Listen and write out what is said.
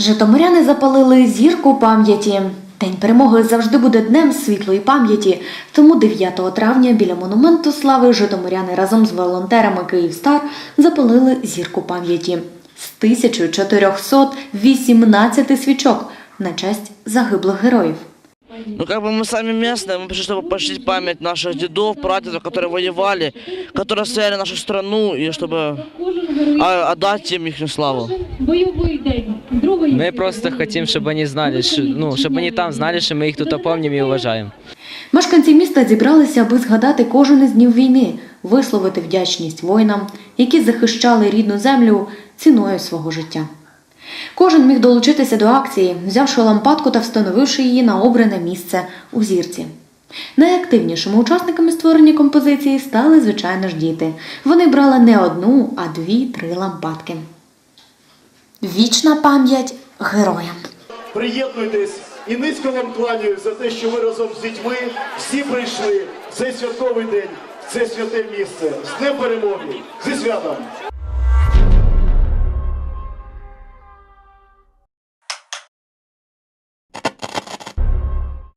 Житомиряни запалили зірку пам'яті. День перемоги завжди буде днем світлої пам'яті. Тому 9 травня біля монументу слави житомиряни разом з волонтерами Київстар запалили зірку пам'яті з 1418 свічок на честь загиблих героїв. Ну, как бы мы сами местные, мы пришли, чтобы почтить память наших дедов, прадедов, которые воевали, которые стояли нашу страну, и чтобы а, отдать им их славу. бойовий день другої Мы просто хотим, чтобы они знали, что, ну, чтобы они там знали, что мы их тут помним и уважаем. Мешканці міста зібралися, аби згадати кожен із днів війни, висловити вдячність воїнам, які захищали рідну землю ціною свого життя. Кожен міг долучитися до акції, взявши лампадку та встановивши її на обране місце у зірці. Найактивнішими учасниками створення композиції стали, звичайно ж, діти. Вони брали не одну, а дві-три лампадки. Вічна пам'ять героям. Приєднуйтесь і низько вам кланяю за те, що ви разом з дітьми всі прийшли в цей святковий день, в це святе місце з Днем перемоги, зі святом!